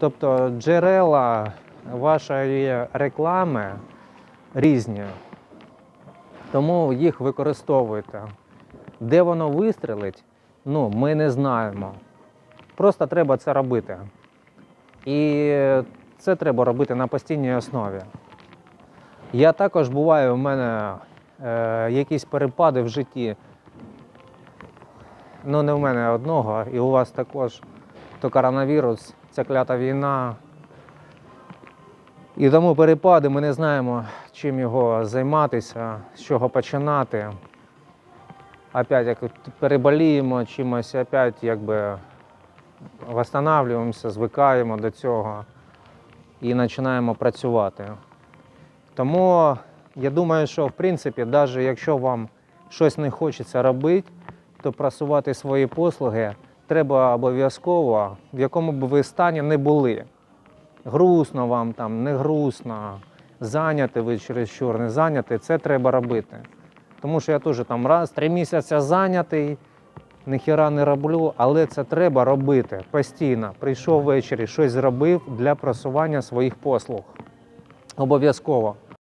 Тобто джерела вашої реклами різні, тому їх використовуйте. Де воно вистрелить, ну, ми не знаємо. Просто треба це робити. І це треба робити на постійній основі. Я також буваю, у мене е, якісь перепади в житті. Ну, не в мене одного, і у вас також. То коронавірус, ця клята війна. І тому перепади ми не знаємо, чим його займатися, з чого починати. Опять як переболіємо чимось, опять якби восстанавливаємося, звикаємо до цього і починаємо працювати. Тому я думаю, що в принципі, навіть якщо вам щось не хочеться робити, то просувати свої послуги треба обов'язково, в якому б ви стані не були. Грустно вам там, не грустно, зайняти ви чересчур, не зайняти, це треба робити. Тому що я теж там раз, три місяці зайнятий, ніхіра не роблю, але це треба робити постійно. Прийшов ввечері, щось зробив для просування своїх послуг. Обов'язково.